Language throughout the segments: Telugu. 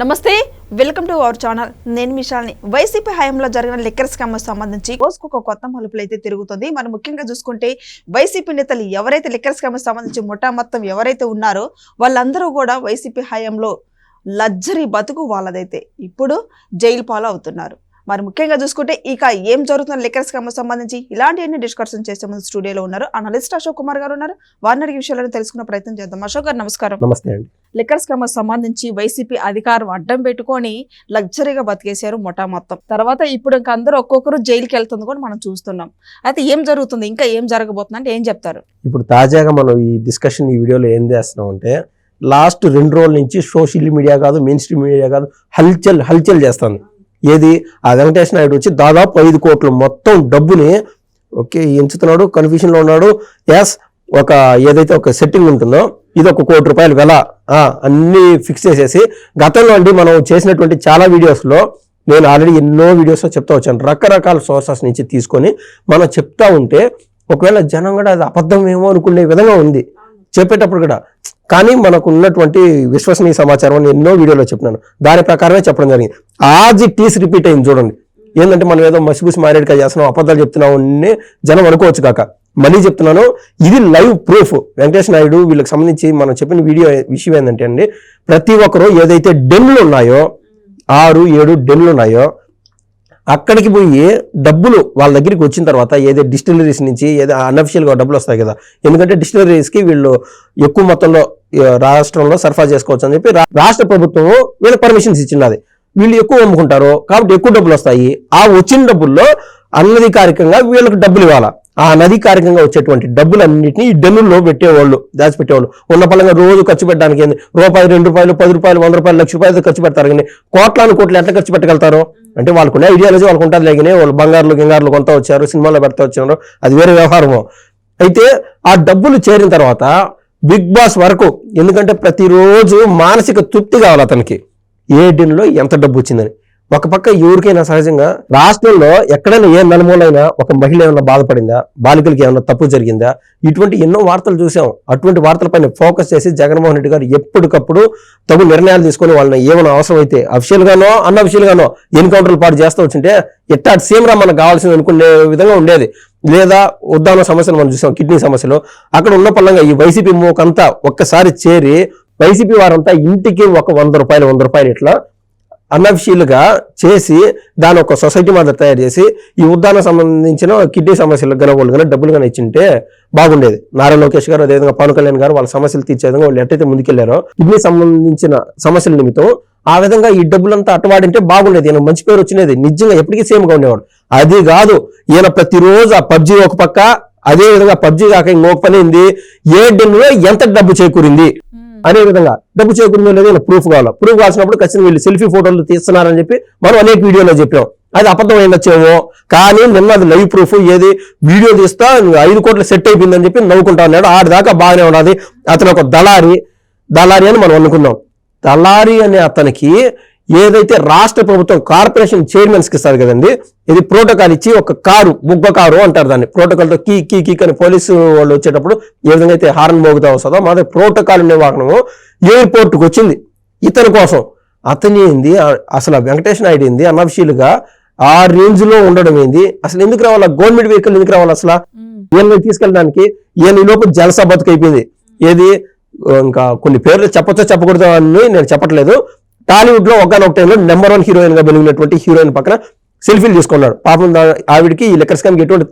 నమస్తే వెల్కమ్ టు అవర్ ఛానల్. నేను మిషాల్ని వైసీపీ హయాంలో జరిగిన లిక్కర్ స్కామ్ సంబంధించి రోజుకు ఒక కొత్త మలుపులు అయితే తిరుగుతుంది. మనం ముఖ్యంగా చూసుకుంటే వైసీపీ నేతలు ఎవరైతే లిక్కర్ స్కామ్ సంబంధించి ముఠా మొత్తం ఎవరైతే ఉన్నారో వాళ్ళందరూ కూడా వైసీపీ హయాంలో లగ్జరీ బతుకు వాళ్ళదైతే. ఇప్పుడు జైలు పాలు అవుతున్నారు మరి ముఖ్యంగా చూసుకుంటే ఇక ఏం జరుగుతున్న లిక్కర్ స్కామ్ సంబంధించి ఇలాంటి అన్ని డిస్కషన్ చేసే ముందు స్టూడియోలో ఉన్నారు. అనలిస్ట్ అశోక్ కుమార్ గారు ఉన్నారు. వారిని అడిగే విషయాలను తెలుసుకునే ప్రయత్నం చేద్దాం. అశోక్ గారు నమస్కారం. నమస్తే అండి. లిక్కర్ స్కామ్ సంబంధించి వైసీపీ అధికారం అడ్డం పెట్టుకొని లగ్జరీగా బతికేశారు మొట్టా మొత్తం. తర్వాత ఇప్పుడు ఇంకా అందరూ ఒక్కొక్కరు జైలుకి వెళ్తుంది కూడా మనం చూస్తున్నాం. అయితే ఏం జరుగుతుంది? ఇంకా ఏం జరగబోతుంది? అంటే ఏం చెప్తారు? ఇప్పుడు తాజాగా మనం ఈ డిస్కషన్ ఈ వీడియోలో ఏం చేస్తున్నాం అంటే లాస్ట్ రెండు రోజుల నుంచి సోషల్ మీడియా కాదు మెయిన్ స్ట్రీమ్ మీడియా కాదు హల్చల్ హల్చల్ చేస్తుంది. ఏది? ఆ వెంకటేశ్వర నాయుడు వచ్చి దాదాపు ఐదు కోట్లు మొత్తం డబ్బుని ఓకే ఎంచుతున్నాడు కన్ఫ్యూషన్లో ఉన్నాడు. ఎస్ ఒక ఏదైతే ఒక సెట్టింగ్ ఉంటుందో ఇది ఒక కోటి రూపాయలు వెల. అన్నీ ఫిక్స్ చేసేసి గతంలో అండి మనం చేసినటువంటి చాలా వీడియోస్లో నేను ఆల్రెడీ ఎన్నో వీడియోస్లో చెప్తా వచ్చాను. రకరకాల సోర్సెస్ నుంచి తీసుకొని మనం చెప్తా ఉంటే ఒకవేళ జనం కూడా అది అబద్ధం ఏమో అనుకునే విధంగా ఉంది. చెప్పేటప్పుడు కూడా కానీ మనకు ఉన్నటువంటి విశ్వసనీయ సమాచారం అని ఎన్నో వీడియోలో చెప్పినాను. దాని ప్రకారమే చెప్పడం జరిగింది. ఆజ్ ఇట్ ఈస్ రిపీట్ అయింది చూడండి. ఏంటంటే మనం ఏదో మసిబూసి మారేడుగా చేస్తున్నాం అబద్ధాలు చెప్తున్నాం అని జనం అనుకోవచ్చు కాక. మళ్ళీ చెప్తున్నాను ఇది లైవ్ ప్రూఫ్. వెంకటేష్ నాయుడు వీళ్ళకి సంబంధించి మనం చెప్పిన వీడియో విషయం ఏంటంటే అండి ప్రతి ఒక్కరు ఏదైతే డెన్లు ఉన్నాయో ఆరు ఏడు డెన్లు ఉన్నాయో అక్కడికి పోయి డబ్బులు వాళ్ళ దగ్గరికి వచ్చిన తర్వాత ఏదో డిస్టిలరీస్ నుంచి ఏదో అన్అఫిషియల్గా డబ్బులు వస్తాయి కదా. ఎందుకంటే డిస్టిలరీస్కి వీళ్ళు ఎక్కువ మొత్తంలో రాష్ట్రంలో సరఫరా చేసుకోవచ్చు అని చెప్పి రాష్ట్ర ప్రభుత్వం వీళ్ళకి పర్మిషన్స్ ఇచ్చినది వీళ్ళు ఎక్కువ అమ్ముకుంటారు కాబట్టి ఎక్కువ డబ్బులు వస్తాయి. ఆ వచ్చిన డబ్బుల్లో అనధికారికంగా వీళ్ళకి డబ్బులు ఇవ్వాలా? ఆ అనధికారికంగా వచ్చేటువంటి డబ్బులన్నింటినీ ఈ డెన్నుల్లో పెట్టేవాళ్ళు దాచిపెట్టేవాళ్ళు. ఉన్న పలంగా రోజు ఖర్చు పెట్టడానికి ఏంది? రూపాయి రెండు రూపాయలు పది రూపాయలు వంద రూపాయలు లక్ష రూపాయలు ఖర్చు పెడతారు. కానీ కోట్లాను కోట్లు ఎట్లా ఖర్చు పెట్టగలుగుతారు? అంటే వాళ్ళకున్న ఐడియాలజీ వాళ్ళకు ఉంటుంది లేకనే వాళ్ళు బంగారులు గింగారులు కొంత వచ్చారు సినిమాలో పెడతా వచ్చారు. అది వేరే వ్యవహారము. అయితే ఆ డబ్బులు చేరిన తర్వాత బిగ్ బాస్ వరకు ఎందుకంటే ప్రతిరోజు మానసిక తృప్తి కావాలి అతనికి. ఏ డిన్లో ఎంత డబ్బు వచ్చిందని. ఒక పక్క ఎవరికైనా సహజంగా రాష్ట్రంలో ఎక్కడైనా ఏ నలుమూలైనా ఒక మహిళ ఏమైనా బాధపడిందా? బాలికలకి ఏమైనా తప్పు జరిగిందా? ఇటువంటి ఎన్నో వార్తలు చూసాం అటువంటి వార్తలపైన ఫోకస్ చేసి జగన్మోహన్ రెడ్డి గారు ఎప్పటికప్పుడు తగు నిర్ణయాలు తీసుకొని వాళ్ళని ఏమైనా అవసరం అయితే అఫిషియల్ గానో అన్అఫిషియల్ ఎన్కౌంటర్లు పాటు చేస్తూ వచ్చింటే ఎట్టాటి సీమరా మనకు కావాల్సింది అనుకునే విధంగా ఉండేది. లేదా ఉద్దాన సమస్యలు మనం చూసాం కిడ్నీ సమస్యలు. అక్కడ ఉన్న పళ్ళంగా ఈ వైసీపీ మూకంతా ఒక్కసారి చేరి వైసీపీ వారంతా ఇంటికి ఒక వంద రూపాయలు వంద రూపాయలు ఇట్లా అన్అఫిషియల్గా చేసి దాని ఒక సొసైటీ మాదిరి తయారు చేసి ఈ ఉద్దాన సంబంధించిన కిడ్నీ సమస్యలకు గల వాళ్ళు కానీ డబ్బులు కానీ ఇచ్చింటే బాగుండేది. నారా లోకేష్ గారు అదేవిధంగా పవన్ కళ్యాణ్ గారు వాళ్ళ సమస్యలు తీర్చే విధంగా వాళ్ళు ఎట్టయితే ముందుకెళ్ళారో కిడ్నీ సంబంధించిన సమస్యల నిమిత్తం ఆ విధంగా ఈ డబ్బులంతా అట్టవాడింటే బాగుండేది. ఈయన మంచి పేరు వచ్చినది. నిజంగా ఎప్పటికీ సేమ్గా ఉండేవాడు. అది కాదు ఈయన ప్రతిరోజు ఆ పబ్జీ ఒక పక్క అదే విధంగా పబ్జీ కాక ఇంకొక పని ఏంది ఏ డెన్లో ఎంత డబ్బు చేకూరింది? అనే విధంగా డబ్బు చేకూరిందో లేదో ప్రూఫ్ కావాలి. ప్రూఫ్ కావాల్సినప్పుడు ఖచ్చితంగా వీళ్ళు సెల్ఫీ ఫోటోలు తీస్తున్నారని చెప్పి మనం అనేక వీడియోలో చెప్పాం. అది అబద్ధం అయిందొచ్చేమో కానీ నిన్న అది లైవ్ ప్రూఫ్ ఏది? వీడియో తీస్తా నువ్వు ఐదు కోట్లు సెట్ అయిపోయిందని చెప్పి నవ్వుకుంటా ఉన్నాడు. ఆడిదాకా బాగానే ఉన్నది. అతను ఒక దళారి. దళారి అని మనం అనుకున్నాం. దళారి అనే అతనికి ఏదైతే రాష్ట్ర ప్రభుత్వం కార్పొరేషన్ చైర్మన్స్కి ఇస్తారు కదండి ఇది ప్రోటోకాల్ ఇచ్చి ఒక కారు బుగ్గ కారు అంటారు దాన్ని. ప్రోటోకాల్తో కీ కీ కీ అని పోలీసు వాళ్ళు వచ్చేటప్పుడు ఏ విధంగా అయితే హార్న్ మోగుతా వస్తుందో మాది ప్రోటోకాల్ అనే వాహనము ఎయిర్పోర్ట్కు వచ్చింది ఇతని కోసం. అతని ఏంది అసలు వెంకటేష్ నాయుడు ఏంది అన్అఫిషియల్గా ఆ రేంజ్లో ఉండడం ఏంది అసలు ఎందుకు రావాలా? గవర్నమెంట్ వెహికల్ ఎందుకు రావాలి అసలు? ఈయన తీసుకెళ్ళడానికి ఈయన ఈ లోపు జలసా బతుకైపోయింది. ఏది ఇంకా కొన్ని పేర్లు చెప్పొచ్చో చెప్పకూడదు అని నేను చెప్పట్లేదు. టాలీవుడ్లో ఒకనొక టైంలో నెంబర్ వన్ హీరోయిన్గా వెలిగినటువంటి హీరోయిన్ పక్కన సెల్ఫీలు తీసుకున్నాడు. పాపం దా- ఆవిడికి ఈ లెక్కర్ స్కామ్కి ఎటువంటి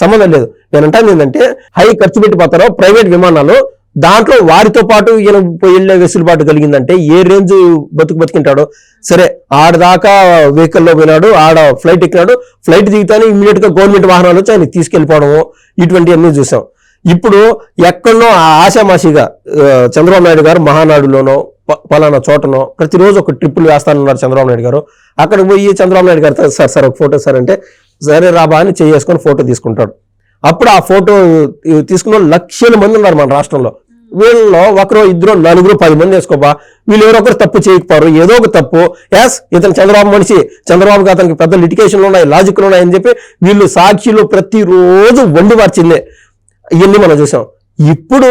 సంబంధం లేదు. నేను అంటాను ఏంటంటే హై ఖర్చు పెట్టిపోతారో ప్రైవేట్ విమానాలు దాంట్లో వారితో పాటు ఈయన వెళ్ళే వెసులుబాటు కలిగిందంటే ఏ రేంజ్ బతుకు బతికింటాడో? సరే ఆడదాకా వెహికల్లో పోయినాడు ఆడ ఫ్లైట్ ఎక్కినాడు ఫ్లైట్ దిగుతానే ఇమీడియట్గా గవర్నమెంట్ వాహనాలు వచ్చి ఆయన ఇటువంటి ఇటువంటివన్నీ చూసాం. ఇప్పుడు ఎక్కడనో ఆ ఆశామాషిగా చంద్రబాబు నాయుడు గారు మహానాడులోనో పలానా చోటనో ప్రతిరోజు ఒక ట్రిప్పులు వేస్తానన్నారు చంద్రబాబు నాయుడు గారు. అక్కడ పోయి చంద్రబాబు నాయుడు గారు సార్ సార్ ఒక ఫోటో సార్ అంటే సరే రాబా అని చేసుకొని ఫోటో తీసుకుంటాడు. అప్పుడు ఆ ఫోటో తీసుకున్న లక్షల మంది ఉన్నారు మన రాష్ట్రంలో. వీళ్ళలో ఒకరు ఇద్దరు నలుగురు పది మంది వేసుకోబా వీళ్ళు ఎవరో ఒకరు తప్పు చేయకపోరు. ఏదో ఒక తప్పు. ఎస్ ఇతను చంద్రబాబు మనిషి. చంద్రబాబుకి అతనికి పెద్ద లిటికేషన్లు ఉన్నాయి లాజిక్లు ఉన్నాయని చెప్పి వీళ్ళు సాక్షిలు ప్రతిరోజు వండి మార్చిందే. ఇవన్నీ మనం చూసాం. ఇప్పుడు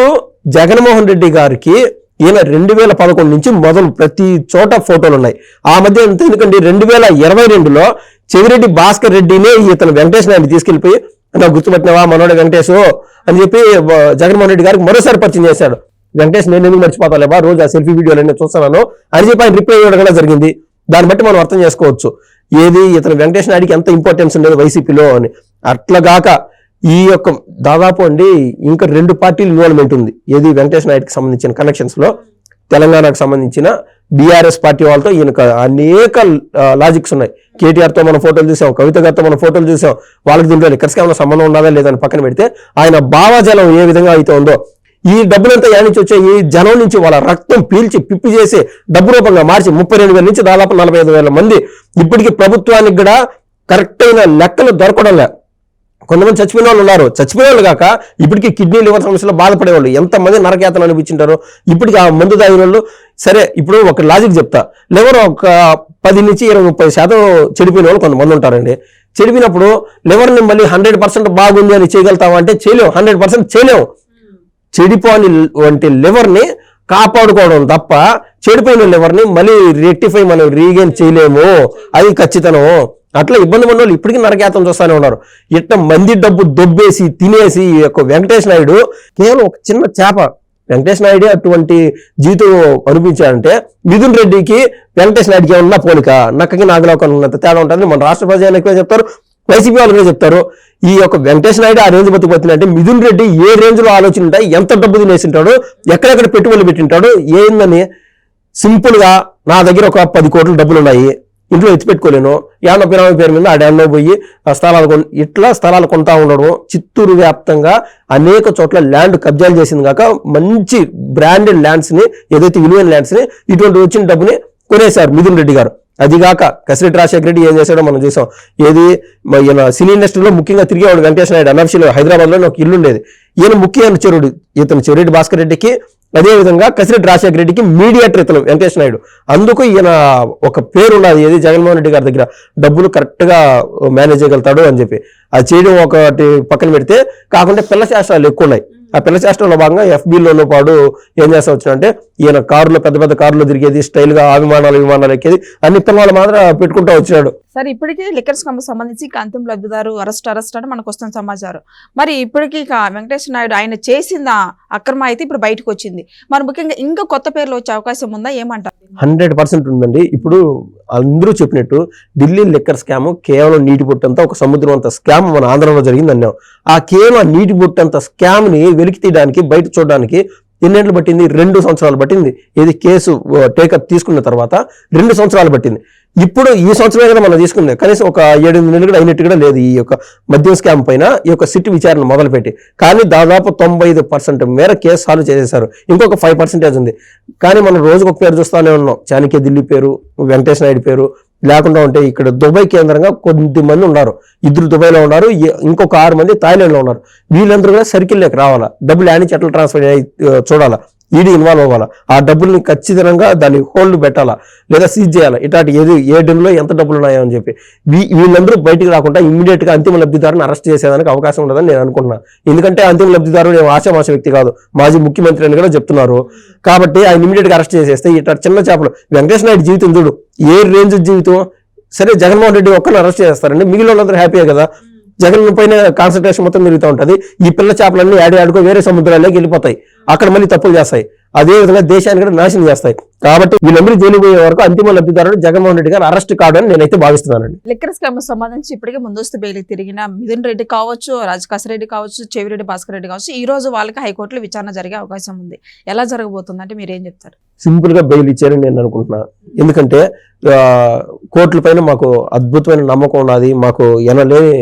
జగన్మోహన్ రెడ్డి గారికి ఈయన రెండు వేల పదకొండు నుంచి మొదలు ప్రతి చోట ఫోటోలు ఉన్నాయి. ఆ మధ్య ఎందుకంటే రెండు వేల ఇరవై రెండులో చెవిరెడ్డి భాస్కర్ రెడ్డినే ఇతను వెంకటేష్ నాయుడు తీసుకెళ్ళిపోయి నాకు గుర్తుపెట్టినవా మనోడు వెంకటేశ్ అని చెప్పి జగన్మోహన్ రెడ్డి గారికి మరోసారి పరిచయం చేశాడు. వెంకటేష్ నేను ఎందుకు మర్చిపోతాలేవా? రోజు ఆ సెల్ఫీ వీడియోలు నేను చూస్తున్నాను అని చెప్పి ఆయన రిప్లై ఇవ్వడం కూడా జరిగింది. దాన్ని బట్టి మనం అర్థం చేసుకోవచ్చు. ఏది ఇతను వెంకటేష్ నాయుడికి ఎంత ఇంపార్టెన్స్ ఉండేది వైసీపీలో అని. అట్లాగాక ఈ యొక్క దాదాపు అండి ఇంకా రెండు పార్టీలు ఇన్వాల్వ్మెంట్ ఉంది. ఏది వెంకటేష్ నాయుడికి సంబంధించిన కనెక్షన్స్లో తెలంగాణకు సంబంధించిన బీఆర్ఎస్ పార్టీ వాళ్ళతో ఈయనకు అనేక లాజిక్స్ ఉన్నాయి. కేటీఆర్తో మనం ఫోటోలు చూసాం కవిత గారితో మనం ఫోటోలు చూసాం వాళ్ళకి దీంట్లో ఎక్కడికి ఏమైనా సంబంధం ఉన్నదా లేదని పక్కన పెడితే ఆయన భావజలం ఏ విధంగా అయితే ఉందో ఈ డబ్బులంతా యానించి నుంచి వచ్చే ఈ జనం నుంచి వాళ్ళ రక్తం పీల్చి పిప్పి చేసి డబ్బు రూపంగా మార్చి ముప్పై రెండు వేల నుంచి దాదాపు నలభై ఐదు వేల మంది ఇప్పటికీ ప్రభుత్వానికి కూడా కరెక్ట్ అయిన లెక్కలు దొరకడం లే కొంతమంది చచ్చిపోయిన వాళ్ళు ఉన్నారు. చచ్చిపోయిన వాళ్ళు కాక ఇప్పటికీ కిడ్నీ లివర్ సమస్యలు బాధపడేవాళ్ళు. ఎంతమంది నరకేతలు అనిపించుంటారో ఇప్పటికి ఆ మందు తాగిన వాళ్ళు. సరే ఇప్పుడు ఒక లాజిక్ చెప్తా. లివర్ ఒక పది నుంచి ఇరవై ముప్పై శాతం చెడిపోయిన వాళ్ళు కొంతమంది ఉంటారండి. చెడిపోయినప్పుడు లివర్ని మళ్ళీ హండ్రెడ్ పర్సెంట్ బాగుంది అని చేయగలుగుతావా అంటే చేయలేము హండ్రెడ్ పర్సెంట్ చేయలేము చెడిపోని వంటి లివర్ని కాపాడుకోవడం తప్ప చెడిపోయిన లివర్ని మళ్ళీ రెక్టిఫై మనం రీగైన్ చేయలేము. అది ఖచ్చితం అట్లా ఇబ్బంది పడిన వాళ్ళు ఇప్పటికీ నరకేతం చూస్తూనే ఉన్నారు. ఇట్ట మంది డబ్బు దొబ్బేసి తినేసి ఈ యొక్క వెంకటేష్ నాయుడు కేవలం ఒక చిన్న చేప. వెంకటేష్ నాయుడే అటువంటి జీవితం అనిపించాడంటే మిథున్ రెడ్డికి వెంకటేష్ నాయుడికి ఏమన్నా పోలిక? నక్కకి నాగలోకం ఉన్నంత తేడా ఉంటుంది మన రాష్ట్ర ప్రజలు ఎక్కువ చెప్తారు. వైసీపీ వాళ్ళు కూడా చెప్తారు. ఈ యొక్క వెంకటేష్ నాయుడు ఆ రేంజ్ బతుకుపోతుందంటే మిథున్ రెడ్డి ఏ రేంజ్లో ఆలోచన ఉంటాయి ఎంత డబ్బు తినేసింటాడు ఎక్కడెక్కడ పెట్టుబడులు పెట్టింటాడు ఏందని సింపుల్గా నా దగ్గర ఒక పది కోట్ల డబ్బులు ఉన్నాయి ఇంట్లో ఎత్తిపెట్టుకోలేను యాన్న పిరామి పేరు మీద ఆడాన్నో పోయి ఆ స్థలాలు కొన్ ఇట్లా స్థలాలు కొంటా ఉండడం చిత్తూరు వ్యాప్తంగా అనేక చోట్ల ల్యాండ్ కబ్జాలు చేసింది కాక మంచి బ్రాండెడ్ ల్యాండ్స్ని ఏదైతే విలువైన ల్యాండ్స్ని ఇటువంటి వచ్చిన డబ్బుని కొనేశారు మిథున్ రెడ్డి గారు. అదిగాక కసిరెడ్డి రాజశేఖర రెడ్డి ఏం చేశాడో మనం చూసాం. ఏది? ఈయన సినీ ఇండస్ట్రీలో ముఖ్యంగా తిరిగేవాడు వెంకటేశ్వర నాయుడు. అనఫిషియల్ హైదరాబాద్లో ఒక ఇల్లు ఉండేది. ఈయన ముఖ్య చెరుడు ఇతను చెవిరెడ్డి భాస్కర్ రెడ్డికి అదే విధంగా కసిరెడ్డి రాజశేఖర రెడ్డికి మీడియేటర్ ఇతను వెంకటేష్ నాయుడు. అందుకు ఈయన ఒక పేరు ఉన్నది ఏది జగన్మోహన్ రెడ్డి గారి దగ్గర డబ్బులు కరెక్ట్గా మేనేజ్ చేయగలుగుతాడు అని చెప్పి. అది చేయడం ఒకటి పక్కన పెడితే కాకుండా పిల్ల శాస్త్రాలు ఎక్కువ ఉన్నాయి. ఆ పిల్ల శాస్త్రంలో భాగంగా ఎఫ్బీలోనూ పాడు ఏం చేస్తా వచ్చినంటే ఈయన కారులో పెద్ద పెద్ద కారులో తిరిగేది స్టైల్గా ఆ విమానాలు ఎక్కేది అన్ని పిల్లలు మాత్రం పెట్టుకుంటూ వచ్చినాడు. సరే ఇప్పటికీ లిక్కర్ స్కామ్ సంబంధించి అంతిమ లబ్ధిదారు అరెస్ట్ అరెస్ట్ అని మనకు వస్తున్న సమాచారం. మరి ఇప్పటికీ వెంకటేశ్వర నాయుడు ఆయన చేసిన అక్రమ అయితే ఇప్పుడు బయటకు వచ్చింది. మరి ముఖ్యంగా ఇంకా కొత్త పేర్లు వచ్చే అవకాశం ఉందా? ఏమంటారు? హండ్రెడ్ పర్సెంట్ ఉందండి. ఇప్పుడు అందరూ చెప్పినట్టు ఢిల్లీ లిక్కర్ స్కామ్ కేవలం నీటి బుట్టంతా ఒక సముద్రం అంత స్కామ్ మన ఆంధ్రలో జరిగింది అన్నాం ఆ కేవలం నీటి బుట్టంత స్కామ్ని వెలికి తీయడానికి బయట చూడడానికి ఎన్నేళ్ళు పట్టింది? రెండు సంవత్సరాలు పట్టింది. ఇది కేసు టేకప్ తీసుకున్న తర్వాత రెండు సంవత్సరాలు పట్టింది. ఇప్పుడు ఈ సంవత్సరమే కదా మనం తీసుకుంది కనీసం ఒక ఏడు నెలలు కూడా అయినట్టు కూడా లేదు ఈ యొక్క మద్యం స్కామ్ పైన ఈ యొక్క సిట్ విచారణ మొదలుపెట్టి. కానీ దాదాపు తొంభై ఐదు పర్సెంట్ మేర కేసు సాల్వ్ చేసేసారు ఇంకొక ఫైవ్ పర్సెంటేజ్ ఉంది. కానీ మనం రోజుకు ఒక పేరు చూస్తానే ఉన్నాం. చాణక్య ఢిల్లీ పేరు వెంకటేష్ నాయుడు పేరు లేకుండా ఉంటే ఇక్కడ దుబాయ్ కేంద్రంగా కొద్ది మంది ఉన్నారు. ఇద్దరు దుబాయ్లో ఉన్నారు ఇంకొక ఆరు మంది థాయిలాండ్లో ఉన్నారు. వీళ్ళందరూ కూడా సర్కిల్లోకి రావాలా? డబ్బులు యాడ్ చెట్లు ట్రాన్స్ఫర్ చూడాలా? ఈడీ ఇన్వాల్వ్ అవ్వాలా? ఆ డబ్బుల్ని ఖచ్చితంగా దాన్ని హోల్డ్ పెట్టాలా? లేదా సీజ్ చేయాలా? ఇట్లాంటి ఏది ఏ డెన్లో ఎంత డబ్బులు ఉన్నాయో అని చెప్పి వీళ్ళందరూ బయటికి రాకుండా ఇమ్మీడియట్గా అంతిమ లబ్ధిదారుని అరెస్ట్ చేసేదానికి అవకాశం ఉండదని నేను అనుకుంటున్నాను ఎందుకంటే అంతిమ లబ్ధిదారుడు నేను ఆశామాష వ్యక్తి కాదు. మాజీ ముఖ్యమంత్రి అని కూడా చెప్తున్నారు. కాబట్టి ఆయన ఇమీడియట్గా అరెస్ట్ చేసేస్తే ఇట్లా చిన్న చేపలు. వెంకటేశ్వర నాయుడు జీవితం చూడు ఏ రేంజ్ జీవితం సరే జగన్మోహన్ రెడ్డి ఒక్కరిని అరెస్ట్ చేస్తారండి మిగిలిన వాళ్ళందరూ హ్యాపీయే కదా. జగన్ పైన కాన్సన్ట్రేషన్ మొత్తం తిరుగుతూ ఉంటది. ఈ పిల్ల చేపలన్నీ ఆడి ఆడుకో వేరే సముద్రాల్లోకి వెళ్ళిపోతాయి. అక్కడ మళ్ళీ తప్పులు చేస్తాయి. అదే విధంగా దేశాన్ని కూడా నాశనం చేస్తాయి. కాబట్టి వీళ్ళందరూ జైలు పోయే వరకు అంతిమ లబ్ధిదారుడు జగన్మోహన్ రెడ్డి గారు అరెస్ట్ అని నేనైతే భావిస్తున్నానండి. లిక్కర్ స్కామ్ సంబంధించి ఇప్పటికే ముందస్తు బెయిల్ తిరిగిన మిథున్ రెడ్డి కావచ్చు రాజకాశ రెడ్డి కావచ్చు చెవిరెడ్డి భాస్కర్ రెడ్డి కావచ్చు ఈ రోజు వాళ్ళకి హైకోర్టులో విచారణ జరిగే అవకాశం ఉంది. ఎలా జరగబోతుంది అంటే మీరు ఏం చెప్తారు? సింపుల్గా బెయిల్ ఇచ్చారని నేను అనుకుంటున్నా. ఎందుకంటే కోర్టుల పైన మాకు అద్భుతమైన నమ్మకం ఉన్నది. మాకు ఎనలేని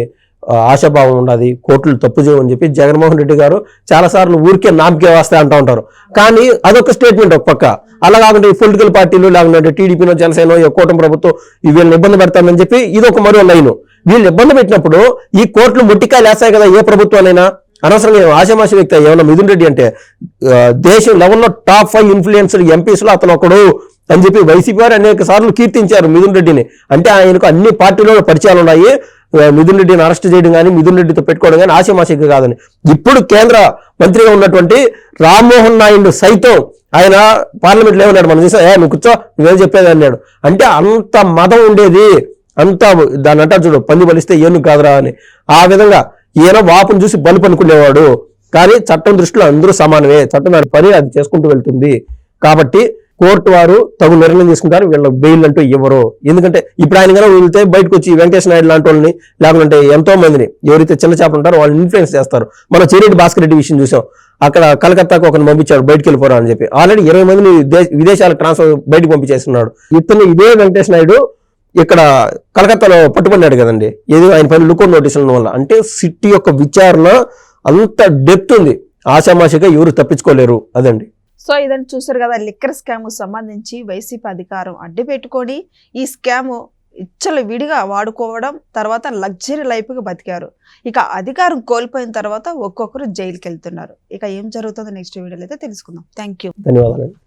ఆశాభావం ఉన్నది కోర్టులు తప్పు చేయమని చెప్పి జగన్మోహన్ రెడ్డి గారు చాలా సార్లు ఊరికే నామకే వస్తాయి అంటూ ఉంటారు. కానీ అదొక స్టేట్మెంట్ ఒక పక్క. అలా కాకుండా ఈ పొలిటికల్ పార్టీలు లేకుంటే టీడీపీనో జనసేన కూటమి ప్రభుత్వం వీళ్ళని ఇబ్బంది పెడతామని చెప్పి ఇది ఒక మరో లైన్ వీళ్ళు ఇబ్బంది పెట్టినప్పుడు ఈ కోర్టులు ముట్టికాయలు వేస్తాయి కదా ఏ ప్రభుత్వాలైనా? అనవసరంగా ఆశామాష వ్యక్తి ఏమన్నా మిథున్ రెడ్డి అంటే దేశం లెవెల్లో టాప్ ఫైవ్ ఇన్ఫ్లుయెన్సర్ ఎంపీస్లో అతను ఒకడు. అని చెప్పి వైసీపీ వారు అనేక సార్లు కీర్తించారు మిథున్ రెడ్డిని. అంటే ఆయనకు అన్ని పార్టీలలో పరిచయాలు ఉన్నాయి. మిథున్ రెడ్డిని అరెస్ట్ చేయడం కానీ మిథున్ రెడ్డితో పెట్టుకోవడం కానీ ఆశమాషిక కాదని. ఇప్పుడు కేంద్ర మంత్రిగా ఉన్నటువంటి రామ్మోహన్ నాయుడు సైతం ఆయన పార్లమెంట్లో ఏమన్నాడు మనం చూసా ఏ నువ్వు కూర్చో నువ్వేం చెప్పేది అన్నాడు. అంటే అంత మతం ఉండేది. అంత దాని అంటారు చూడు పంది బలిస్తే ఏను కాదురా అని. ఆ విధంగా ఈయన వాపును చూసి బలుపు అనుకునేవాడు. కానీ చట్టం దృష్టిలో అందరూ సమానమే. చట్టం దాని పని అది చేసుకుంటూ వెళ్తుంది. కాబట్టి కోర్టు వారు తగు నిర్ణయం తీసుకుంటారు. వీళ్ళ బెయిల్ అంటూ ఇవ్వరు. ఎందుకంటే ఇప్పుడు ఆయన కనుక వెళ్తే బయటకు వచ్చి వెంకటేష్ నాయుడు లాంటి వాళ్ళని లేకుంటే ఎంతో మందిని ఎవరైతే చిన్న చేపలు ఉంటారో వాళ్ళని ఇన్ఫ్లుయెన్స్ చేస్తారు. మనం చెరెడ్డి భాస్కర్ రెడ్డి విషయం చూసాం. అక్కడ కలకత్తాకు ఒకరిని పంపించాడు బయటికి వెళ్ళిపోరా అని చెప్పి. ఆల్రెడీ ఇరవై మందిని విదేశాలకు ట్రాన్స్ఫర్ బయటకు పంపించేస్తున్నాడు. ఇతను ఇదే వెంకటేష్ నాయుడు ఇక్కడ కలకత్తాలో పట్టుబడినాడు కదండి. ఏదో ఆయన పైన లుకౌట్ నోటీసుల వల్ల. అంటే సిటీ యొక్క విచారణ అంత డెప్త్ ఉంది. ఆశామాషిగా ఎవరు తప్పించుకోలేరు అదండి. సో ఇదని చూసారు కదా లిక్కర్ స్కామ్ సంబంధించి వైసీపీ అధికారం అడ్డు పెట్టుకొని ఈ స్కామ్ ఇచ్చలు విడిగా వాడుకోవడం తర్వాత లగ్జరీ లైఫ్గా బతికారు. ఇక అధికారం కోల్పోయిన తర్వాత ఒక్కొక్కరు జైలుకి వెళ్తున్నారు ఇక ఏం జరుగుతుందో నెక్స్ట్ వీడియోలో అయితే తెలుసుకుందాం. థ్యాంక్ యూ ధన్యవాదాలు.